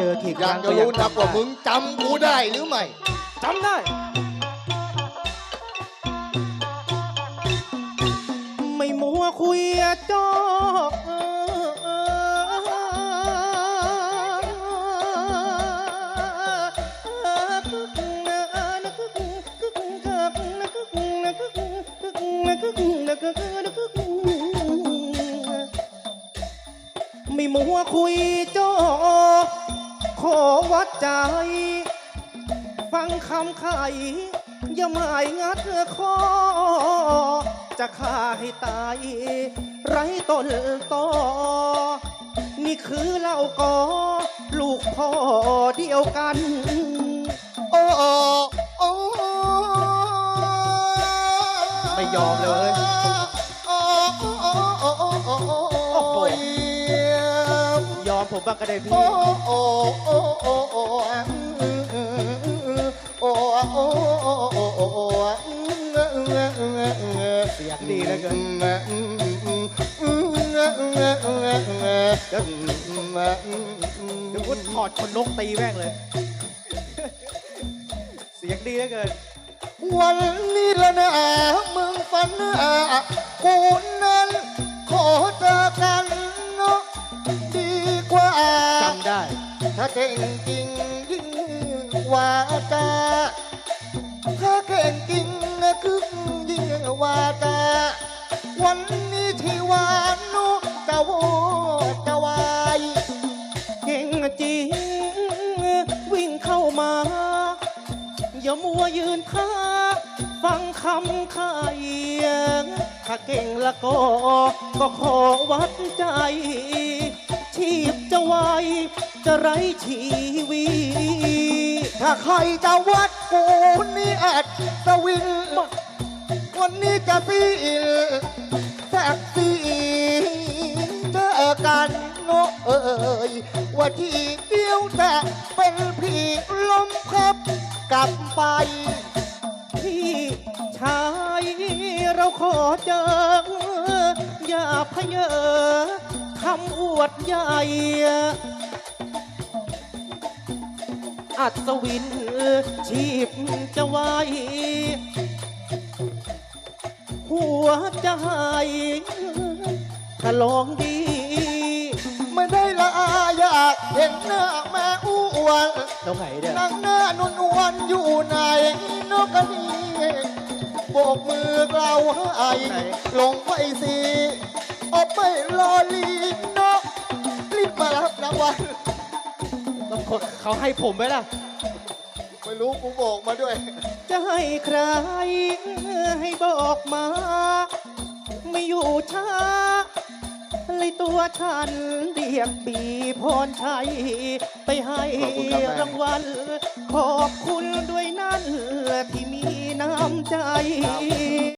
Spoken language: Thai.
เจอกี่คอยารั้กงจะรู้นักว่ามึงจำกูได้หรือไม่ จำได้ ไม่มัวคุยจอกไม่มัวคุยจอ ขอวัดใจ ฟังคำไข่อย่าหมายงัดคอ จะฆ่าให้ตาย ไรต้นต่อ นี่คือเหล่ากอลูกพ่อเดียวกัน โอ้โอ้โอ้ไม่ยอมเลย ผมบ้างก็ได้พี่โอ้โอ้โอ้โอ้โอ้โอ้โอ้โอ้โอ้โอ้เสียงดีเหลือเกินเดี๋ยวเดี๋ยวคุณถอดคนนกตีแม่งเลย เสียงดีเหลือเกินวันนี้ละนะมึงฝันอะกูนั้นขอเจอกัน เก่งจริงยิ่งว่าจาถ้าเก่งจริงนะคือยิ่งว่าจาวันนี้ที่วานุจะโวจะวายเก่งจริงวิ่งเข้ามา อย่ามัวยืนท่าฟังคำข้าเยถ้าเก่งละก็ก็ขอวัดใจ ชีพจะไวจะไรชีวีถ้าใครจะวัดกูนี่อัดสวินวันนี้จะซีแท็กซี่เจอกันเนเอ่ยว่าที่เดียวจะเป็นพี่ลมครับกลับไปพี่ชายเราขอเจออย่าพะเยอำอวดใหญ่อัศวินชีพจะไวหัวใจถ้าลองดี ไม่ได้ละอาอยากเห็นหน้าแม่อ้วนตรงไหนเนี่ยนั่งหน้านวลนวลอยู่ไหนนกกระนีโบกมือกล่าวให้ลงไปสิเอาไปรอลี บมารับรางวัลต้องคนเขาให้ผมไหมล่ะ ไม่รู้กูโบกมาด้วย จะให้ใครให้บอกมา ไม่อยู่ช้าเลยตัวฉันเรียกบีพรชัย ไปให้ขอบคุณครับแม่ รางวัล ขอบคุณด้วยนั่นที่มีน้ำใจ